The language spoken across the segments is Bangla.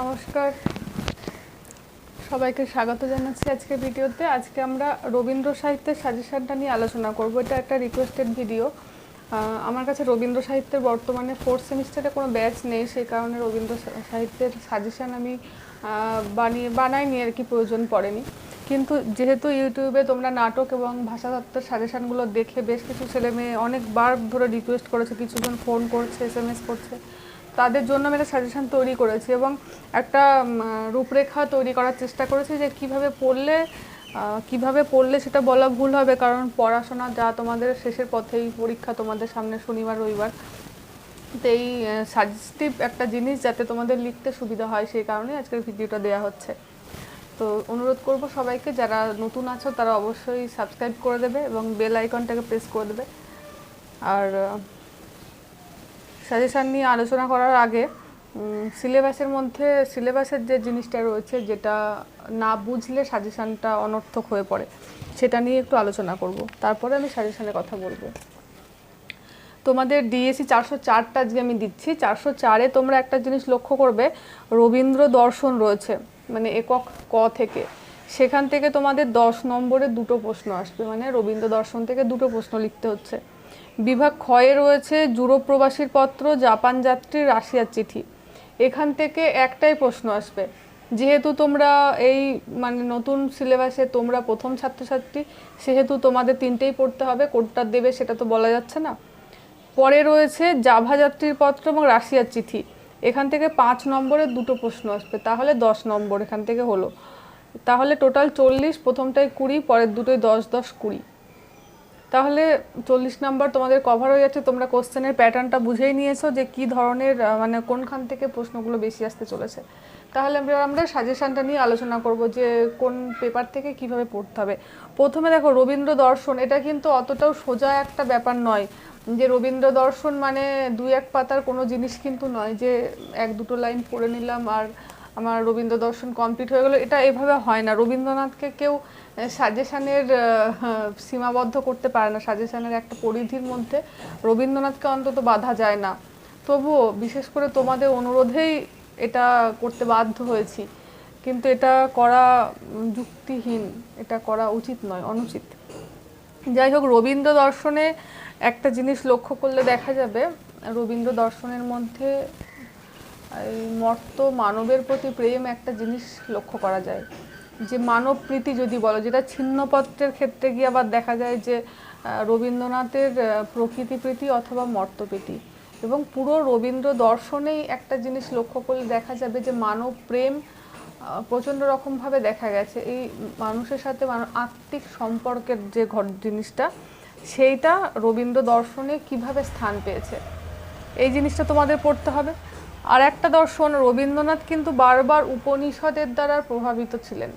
নমস্কার। সবাইকে স্বাগত জানাচ্ছি আজকে ভিডিওতে। আজকে আমরা রবীন্দ্র সাহিত্যের সাজেশনটা নিয়ে আলোচনা করব। এটা একটা রিকোয়েস্টেড ভিডিও আমার কাছে রবীন্দ্র সাহিত্যের বর্তমানে ফোর্থ সেমিস্টারে কোনো ব্যাচ নেই। সেই কারণে রবীন্দ্র সাহিত্যের সাজেশান আমি বানিয়ে, বানাইনি আর কি, প্রয়োজন পড়েনি। কিন্তু যেহেতু ইউটিউবে তোমরা নাটক এবং ভাষাতত্ত্বের সাজেশানগুলো দেখে বেশ কিছু ছেলে মেয়ে অনেকবার ধরে রিকোয়েস্ট করেছে। কিছুজন ফোন করছে এস এম এস করছে। তাদের জন্য আমি একটা সাজেশন তৈরি করেছি এবং একটা রূপরেখা তৈরি করার চেষ্টা করেছি যে কীভাবে পড়লে কীভাবে পড়লে সেটা বলা ভুল হবে। কারণ পড়াশোনা যা তোমাদের শেষের পথেই, পরীক্ষা তোমাদের সামনে শনিবার, রবিবার। তো এই সাজেস্টিভ একটা জিনিস যাতে তোমাদের লিখতে সুবিধা হয় সেই কারণে আজকের ভিডিওটা দেওয়া হচ্ছে। তো অনুরোধ করব সবাইকে, যারা নতুন আছো তারা অবশ্যই সাবস্ক্রাইব করে দেবে এবং বেল আইকনটাকে প্রেস করে দেবে। আর সাজেশান নিয়ে আলোচনা করার আগে সিলেবাসের মধ্যে সিলেবাসের যে জিনিসটা রয়েছে, যেটা না বুঝলে সাজেশানটা অনর্থক হয়ে পড়ে, সেটা নিয়ে একটু আলোচনা করব। তারপরে আমি সাজেশানের কথা বলব। তোমাদের ডিএসসি চারশো চারটা আজকে আমি দিচ্ছি। চারশো চারে তোমরা একটা জিনিস লক্ষ্য করবে, রবীন্দ্র দর্শন রয়েছে মানে একক ক থেকে। সেখান থেকে তোমাদের দশ নম্বরে দুটো প্রশ্ন আসবে মানে রবীন্দ্র দর্শন থেকে দুটো প্রশ্ন লিখতে হচ্ছে। বিভাগ ক্ষয়ে রয়েছে জুরো প্রবাসীর পত্র, জাপান যাত্রী, রাশিয়ার চিঠি। এখান থেকে একটাই প্রশ্ন আসবে। যেহেতু তোমরা এই মানে নতুন সিলেবাসে তোমরা প্রথম ছাত্রছাত্রী, সেহেতু তোমাদের তিনটেই পড়তে হবে, কোনটা দেবে সেটা তো বলা যাচ্ছে না। পরে রয়েছে জাভা যাত্রীর পত্র এবং রাশিয়ার চিঠি। এখান থেকে পাঁচ নম্বরের দুটো প্রশ্ন আসবে, তাহলে দশ নম্বর এখান থেকে হলো। তাহলে টোটাল চল্লিশ প্রথমটায় কুড়ি, পরের দুটোই দশ দশ, কুড়ি। তাহলে চল্লিশ নাম্বার তোমাদের কভার হয়ে যাচ্ছে, তোমরা কোশ্চেনের প্যাটার্নটা বুঝেই নিয়েছো যে কি ধরনের মানে কোনখান থেকে প্রশ্নগুলো বেশি আসতে চলেছে। তাহলে আমরা সাজেশনটা নিয়ে আলোচনা করব যে কোন পেপার থেকে কীভাবে পড়তে হবে। প্রথমে দেখো, রবীন্দ্র দর্শন, এটা কিন্তু অতটাও সোজা একটা ব্যাপার নয় যে রবীন্দ্র দর্শন মানে দুই এক পাতার কোনো জিনিস কিন্তু নয় যে এক দুটো লাইন পড়ে নিলাম আর আমার রবীন্দ্র দর্শন কমপ্লিট হয়ে গেলো। এটা এভাবে হয় না। রবীন্দ্রনাথকে কেউ সাজেশানের সীমাবদ্ধ করতে পারে না। সাজেশানের একটা পরিধির মধ্যে রবীন্দ্রনাথকে অন্তত বাধা যায় না। তবুও বিশেষ করে তোমাদের অনুরোধেই এটা করতে বাধ্য হয়েছি। কিন্তু এটা করা যুক্তিহীন। এটা করা উচিত নয়, অনুচিত। যাই হোক রবীন্দ্র দর্শনে একটা জিনিস লক্ষ্য করলে দেখা যাবে রবীন্দ্র দর্শনের মধ্যে এই মর্ত মানবের প্রতি প্রেম একটা জিনিস লক্ষ্য করা যায়। যে মানব প্রীতি যদি বলো, যেটা ছিন্নপত্রের ক্ষেত্রে গিয়ে আবার দেখা যায় যে রবীন্দ্রনাথের প্রকৃতি প্রীতি অথবা মর্তপ্রীতি এবং পুরো রবীন্দ্র দর্শনেই একটা জিনিস লক্ষ্য করলে দেখা যাবে যে, মানব প্রেম প্রচণ্ড রকমভাবে দেখা গেছে। এই মানুষের সাথে আত্মিক সম্পর্কের যে ঘট জিনিসটা, সেইটা রবীন্দ্র দর্শনে কীভাবে স্থান পেয়েছে। এই জিনিসটা তোমাদের পড়তে হবে। আর একটা দর্শন, রবীন্দ্রনাথ কিন্তু বারবার উপনিষদের দ্বারা প্রভাবিত ছিলেন।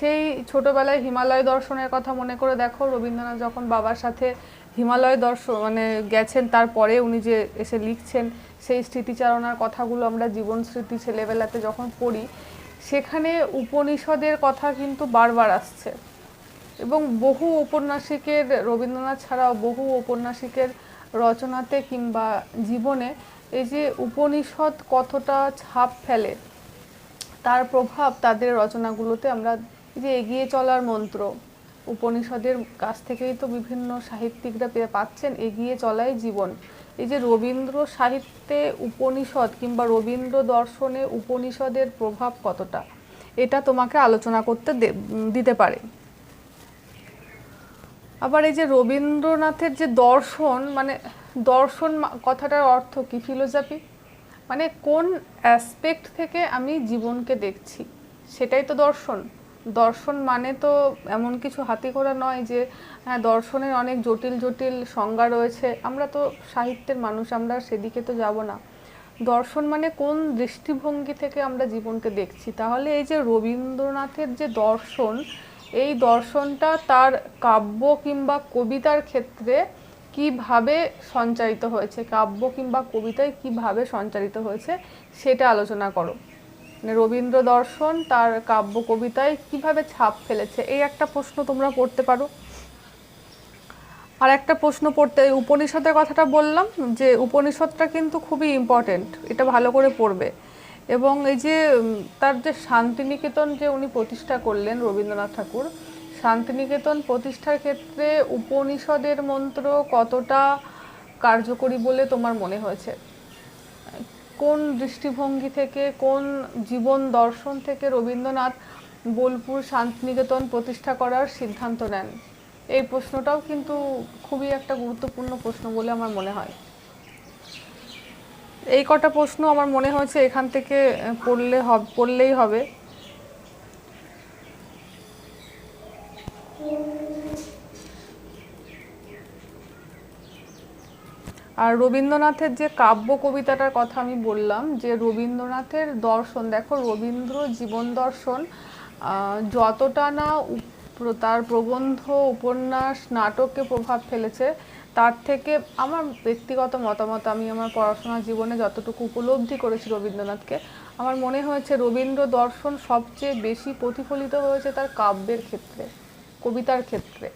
সেই ছোটবেলায় হিমালয় দর্শনের কথা মনে করে দেখো, রবীন্দ্রনাথ যখন বাবার সাথে হিমালয় দর্শন মানে গেছেন, তারপরে উনি যে এসে লিখছেন, সেই স্মৃতিচারণার কথাগুলো আমরা জীবন স্মৃতি ছেলেবেলাতে যখন পড়ি, সেখানে উপনিষদের কথা কিন্তু বারবার আসছে। এবং বহু ঔপন্যাসিকের রবীন্দ্রনাথ ছাড়াও বহু ঔপন্যাসিকের রচনাতে কিংবা জীবনে এই যে উপনিষদ কতটা ছাপ ফেলে, তার প্রভাব তাদের রচনাগুলোতে আমরা যে এগিয়ে চলার মন্ত্র, উপনিষদের কাছ থেকেই তো বিভিন্ন সাহিত্যিকরা পাচ্ছেন এগিয়ে চলাই জীবন। এই যে রবীন্দ্র সাহিত্যে উপনিষদ কিংবা রবীন্দ্র দর্শনে উপনিষদের প্রভাব কতটা, এটা তোমাকে আলোচনা করতে দিতে পারে। আবার এই যে রবীন্দ্রনাথের যে দর্শন মানে দর্শন কথাটার অর্থ কি, ফিলোসফি? মানে কোন অ্যাসপেক্ট থেকে আমি জীবনকে দেখছি? সেটাই তো দর্শন। দর্শন মানে তো এমন কিছু হাতি করা নয় যে হ্যাঁ দর্শনের অনেক জটিল জটিল সংজ্ঞা রয়েছে। আমরা তো সাহিত্যের মানুষ, আমরা সেদিকে তো যাব না। দর্শন মানে কোন দৃষ্টিভঙ্গি থেকে আমরা জীবনকে দেখছি? তাহলে এই যে রবীন্দ্রনাথের যে দর্শন, এই দর্শনটা তার কাব্য কিংবা কবিতার ক্ষেত্রে কীভাবে সঞ্চারিত হয়েছে, কাব্য কিংবা কবিতায় কীভাবে সঞ্চারিত হয়েছে, সেটা আলোচনা করো। মানে রবীন্দ্র দর্শন, তার কাব্য কবিতায় কীভাবে ছাপ ফেলেছে, এই একটা প্রশ্ন তোমরা পড়তে পারো। আর একটা প্রশ্ন পড়তে উপনিষদের কথাটা বললাম যে উপনিষদটা কিন্তু খুবই ইম্পর্টেন্ট এটা ভালো করে পড়বে। এবং এই যে তার যে শান্তিনিকেতন যে উনি প্রতিষ্ঠা করলেন রবীন্দ্রনাথ ঠাকুর শান্তিনিকেতন প্রতিষ্ঠার ক্ষেত্রে উপনিষদের মন্ত্র কতটা কার্যকরী বলে তোমার মনে হয়েছে? কোন দৃষ্টিভঙ্গি থেকে, কোন জীবন দর্শন থেকে রবীন্দ্রনাথ বোলপুর শান্তিনিকেতন প্রতিষ্ঠা করার সিদ্ধান্ত নেন? এই প্রশ্নটাও কিন্তু খুবই একটা গুরুত্বপূর্ণ প্রশ্ন বলে আমার মনে হয়। এই কটা প্রশ্ন আমার মনে হয়েছে এখান থেকে পড়লে পড়লেই হবে। আর রবীন্দ্রনাথের যে কাব্য কবিতাটার কথা আমি বললাম, যে রবীন্দ্রনাথের দর্শন, দেখো রবীন্দ্র জীবন দর্শন যতটা না তার প্রবন্ধ, উপন্যাস নাটককে প্রভাব ফেলেছে, তার থেকে আমার ব্যক্তিগত মতামত, আমি আমার পড়াশোনা জীবনে যতটুকু উপলব্ধি করেছি রবীন্দ্রনাথকে, আমার মনে হয়েছে রবীন্দ্র দর্শন সবচেয়ে বেশি প্রতিফলিত হয়েছে তার কাব্যের ক্ষেত্রে, কবিতার ক্ষেত্রে।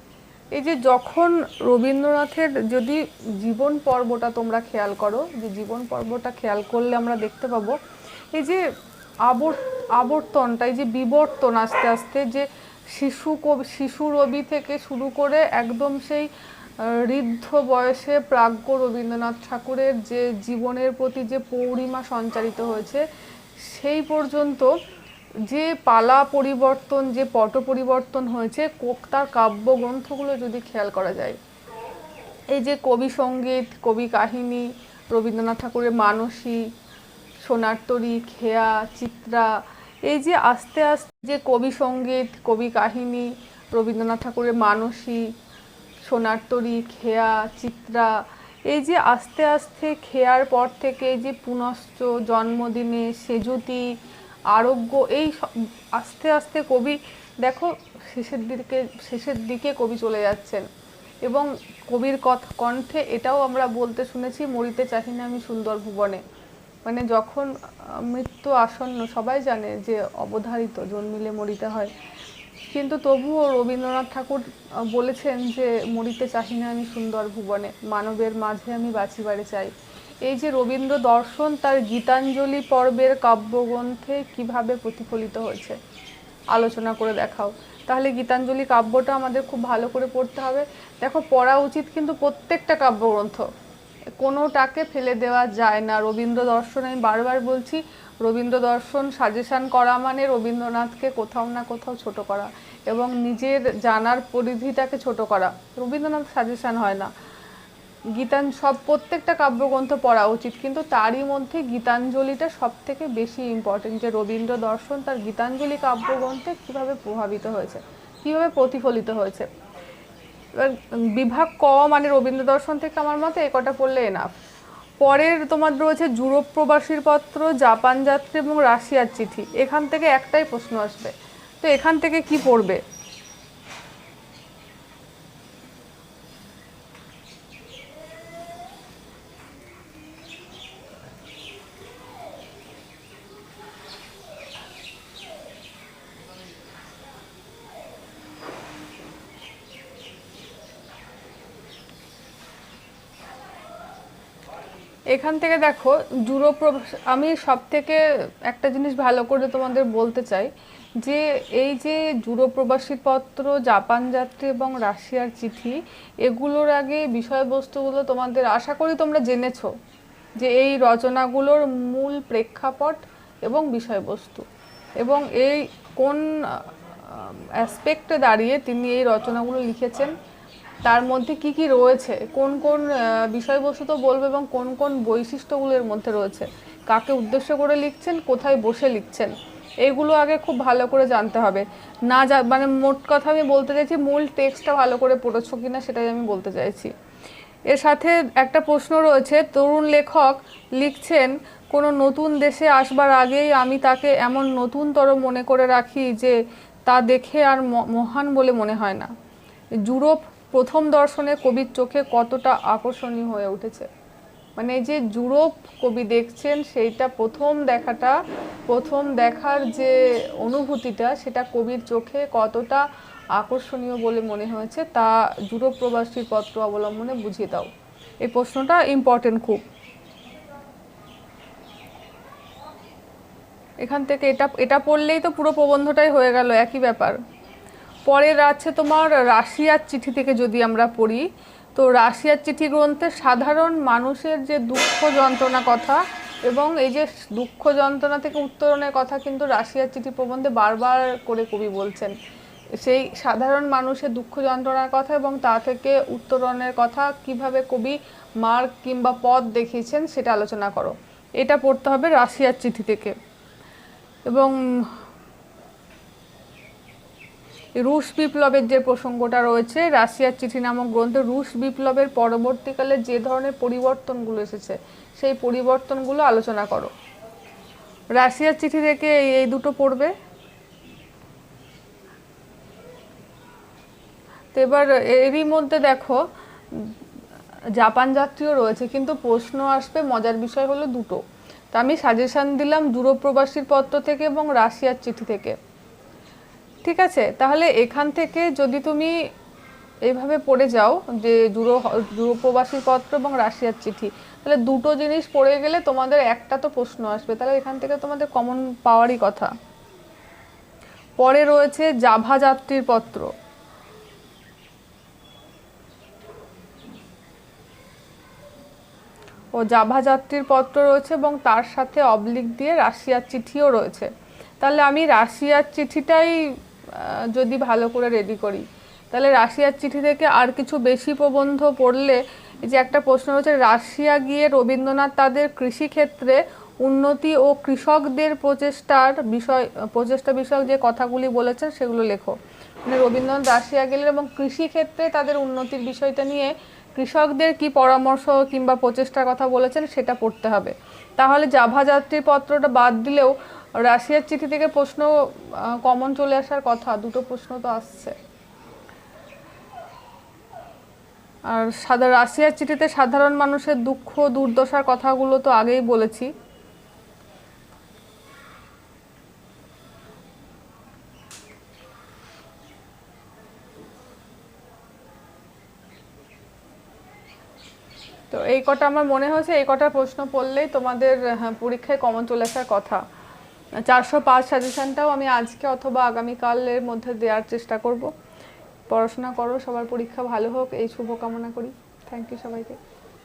এই যে যখন রবীন্দ্রনাথের যদি জীবন পর্বটা তোমরা খেয়াল করো, যে জীবন পর্বটা খেয়াল করলে আমরা দেখতে পাবো, এই যে আবর, আবর্তনটা, এই যে বিবর্তন আস্তে আস্তে যে শিশু কবি শিশু রবি থেকে শুরু করে একদম সেই ঋদ্ধ বয়সে প্রাজ্ঞ রবীন্দ্রনাথ ঠাকুরের যে জীবনের প্রতি যে পৌরিমা সঞ্চারিত হয়েছে, সেই পর্যন্ত যে পালা পরিবর্তন, যে পট পরিবর্তন হয়েছে, কোক তার কাব্যগ্রন্থগুলো যদি খেয়াল করা যায়। এই যে সংগীত, কবি কাহিনী, রবীন্দ্রনাথ ঠাকুরের মানসী সোনারতরী খেয়া, চিত্রা, এই যে আস্তে আস্তে যে কবি সংগীত, কবি কাহিনী, রবীন্দ্রনাথ ঠাকুরের মানসী সোনারতরী খেয়া, চিত্রা, এই যে আস্তে আস্তে খেয়ার পর থেকে এই যে পুনশ্চ জন্মদিনে সেজুতি আরোগ্য, এই আস্তে আস্তে কবি, দেখো, শেষের দিকে শেষের দিকে কবি চলে যাচ্ছেন। এবং কবির কথা, কণ্ঠে এটাও আমরা বলতে শুনেছি, মরিতে চাহি না আমি সুন্দর ভুবনে। মানে যখন মৃত্যু আসন্ন, সবাই জানে যে অবধারিত, জন্মিলে মরিতে হয়। কিন্তু তবুও রবীন্দ্রনাথ ঠাকুর বলেছেন যে, মরিতে চাহি না আমি সুন্দর ভুবনে, মানবের মাঝে আমি বাঁচিবারে চাই। এই যে রবীন্দ্র দর্শন তার গীতাঞ্জলি পর্বের কাব্যগ্রন্থে কীভাবে প্রতিফলিত হয়েছে? আলোচনা করে দেখাও। তাহলে গীতাঞ্জলি কাব্যটা আমাদের খুব ভালো করে পড়তে হবে। দেখো, পড়া উচিত কিন্তু প্রত্যেকটা কাব্যগ্রন্থ। কোনোটাকে ফেলে দেওয়া যায় না। রবীন্দ্র দর্শন আমি বারবার বলছি রবীন্দ্র দর্শন সাজেশন করা মানে রবীন্দ্রনাথকে কোথাও না কোথাও ছোট করা এবং নিজের জানার পরিধিটাকে ছোট করা। রবীন্দ্রনাথ সাজেশান হয় না। গীতান, সব প্রত্যেকটা কাব্যগ্রন্থ পড়া উচিত, কিন্তু তারই মধ্যে গীতাঞ্জলিটা সব থেকে বেশি ইম্পর্টেন্ট যে রবীন্দ্র দর্শন তার গীতাঞ্জলি কাব্যগ্রন্থে কীভাবে প্রভাবিত হয়েছে, কীভাবে প্রতিফলিত হয়েছে। এবার বিভাগ ক মানে রবীন্দ্র দর্শন থেকে আমার মতে এ কটা পড়লে এনাফ পরের তোমার রয়েছে ইউরোপ প্রবাসীর পত্র, জাপান যাত্রী এবং রাশিয়ার চিঠি, এখান থেকে একটাই প্রশ্ন আসবে, তো এখান থেকে কি পড়বে? এখান থেকে দেখো প্রবাস- আমি সব থেকে একটা জিনিস ভালো করে তোমাদের বলতে চাই, যে এই যে ইউরোপ প্রবাসীর পত্র, জাপান যাত্রী এবং রাশিয়ার চিঠি, এগুলোর আগে বিষয়বস্তুগুলো তোমাদের, আশা করি তোমরা জেনেছো, যে এই রচনাগুলোর মূল প্রেক্ষাপট এবং বিষয়বস্তু। এবং এই কোন অ্যাসপেক্টে দাঁড়িয়ে তিনি এই রচনাগুলো লিখেছেন তার মধ্যে কি কি রয়েছে? কোন কোন বিষয়বস্তু তো বলব এবং কোন কোন বৈশিষ্ট্যগুলো এর মধ্যে রয়েছে? কাকে উদ্দেশ্য করে লিখছেন? কোথায় বসে লিখছেন? এইগুলো আগে খুব ভালো করে জানতে হবে। না যা মানে মোট কথা আমি বলতে চাইছি, মূল টেক্সটটা ভালো করে পড়েছো কিনা সেটাই আমি বলতে চাইছি। এর সাথে একটা প্রশ্ন রয়েছে, তরুণ লেখক লিখছেন, কোনো নতুন দেশে আসবার আগেই আমি তাকে এমন নতুনতর মনে করে রাখি যে তা দেখে আর মহান বলে মনে হয় না। ইউরোপ প্রথম দর্শনে কবির চোখে কতটা আকর্ষণীয় হয়ে উঠেছে। মানে যে ইউরোপ কবি দেখছেন, সেইটা প্রথম দেখাটা, প্রথম দেখার যে অনুভূতিটা, সেটা কবির চোখে কতটা আকর্ষণীয় বলে মনে হয়েছে, তা ইউরোপ প্রবাসীর পত্র অবলম্বনে বুঝিয়ে দাও। এই প্রশ্নটা ইম্পর্টেন্ট খুব। এখান থেকে এটা এটা পড়লেই তো পুরো প্রবন্ধটাই হয়ে গেল, একই ব্যাপার। পরের আছে তোমার রাশিয়ার চিঠি থেকে যদি আমরা পড়ি, তো রাশিয়ার চিঠি গ্রন্থে সাধারণ মানুষের যে দুঃখ যন্ত্রণা কথা এবং এই যে দুঃখ যন্ত্রণা থেকে উত্তরণের কথা কিন্তু রাশিয়ার চিঠি প্রবন্ধে বারবার করে কবি বলছেন। সেই সাধারণ মানুষের দুঃখ যন্ত্রণার কথা এবং তা থেকে উত্তরণের কথা কীভাবে কবি মার্ক কিংবা পদ দেখিয়েছেন সেটা আলোচনা করো। এটা পড়তে হবে রাশিয়ার চিঠি থেকে। এবং রুশ বিপ্লবের যে প্রসঙ্গটা রয়েছে, রাশিয়ার চিঠি নামক গ্রন্থে রুশ বিপ্লবের পরবর্তীকালে যে ধরনের পরিবর্তনগুলো এসেছে, সেই পরিবর্তনগুলো আলোচনা করো। রাশিয়ার চিঠি থেকে এই- দুটো পড়বে। তো এবার এরই মধ্যে দেখো, জাপান যাত্রীও রয়েছে, কিন্তু প্রশ্ন আসবে, মজার বিষয় হলো দুটো। তা আমি সাজেশন দিলাম দূরপ্রবাসীর পত্র থেকে এবং রাশিয়ার চিঠি থেকে। ঠিক আছে, তাহলে এখান থেকে যদি তুমি এইভাবে পড়ে যাও যে দূর, দূরপ্রবাসী পত্র এবং রাশিয়ার চিঠি, তাহলে দুটো জিনিস পড়ে গেলে তোমাদের একটা তো প্রশ্ন আসবে, তাহলে এখান থেকে তোমাদের কমন পাওয়ারই কথা। পরে রয়েছে জাভা যাত্রীর পত্র। ও জাভা যাত্রীর পত্র রয়েছে এবং তার সাথে অবলিক দিয়ে রাশিয়ার চিঠিও রয়েছে। তাহলে আমি রাশিয়ার চিঠিটাই যদি ভালো করে রেডি করি। তাহলে রাশিয়ার চিঠি থেকে আর কিছু বেশি প্রবন্ধ পড়লে যে একটা প্রশ্ন রয়েছে, রাশিয়া গিয়ে রবীন্দ্রনাথ তাদের কৃষিক্ষেত্রে উন্নতি ও কৃষকদের প্রচেষ্টার বিষয়, প্রচেষ্টা বিষয়ক যে কথাগুলি বলেছেন সেগুলো লেখো। মানে রবীন্দ্রনাথ রাশিয়া গেলেন এবং কৃষিক্ষেত্রে তাদের উন্নতির বিষয়টা নিয়ে কৃষকদের কি পরামর্শ কিংবা প্রচেষ্টার কথা বলেছেন সেটা পড়তে হবে। তাহলে জাভা যাত্রীর পত্রটা বাদ দিলেও রাশিয়ার চিঠি থেকে প্রশ্ন কমন চলে আসার কথা দুটো প্রশ্ন তো আসছে। আর সাদা রাশিয়ার চিঠিতে সাধারণ মানুষের দুঃখ দুর্দশার কথাগুলো তো আগেই বলেছি। তো এই কটা আমার মনে হয়েছে এই কটা প্রশ্ন পড়লেই তোমাদের হ্যাঁ, পরীক্ষায় কমন চলে আসার কথা। চারশো পাঁচ সাজেশনটাও আমি আজকে অথবা আগামীকালের মধ্যে দেওয়ার চেষ্টা করব। পড়াশোনা করো, সবার পরীক্ষা ভালো হোক, এই শুভকামনা করি। থ্যাংক ইউ সবাইকে।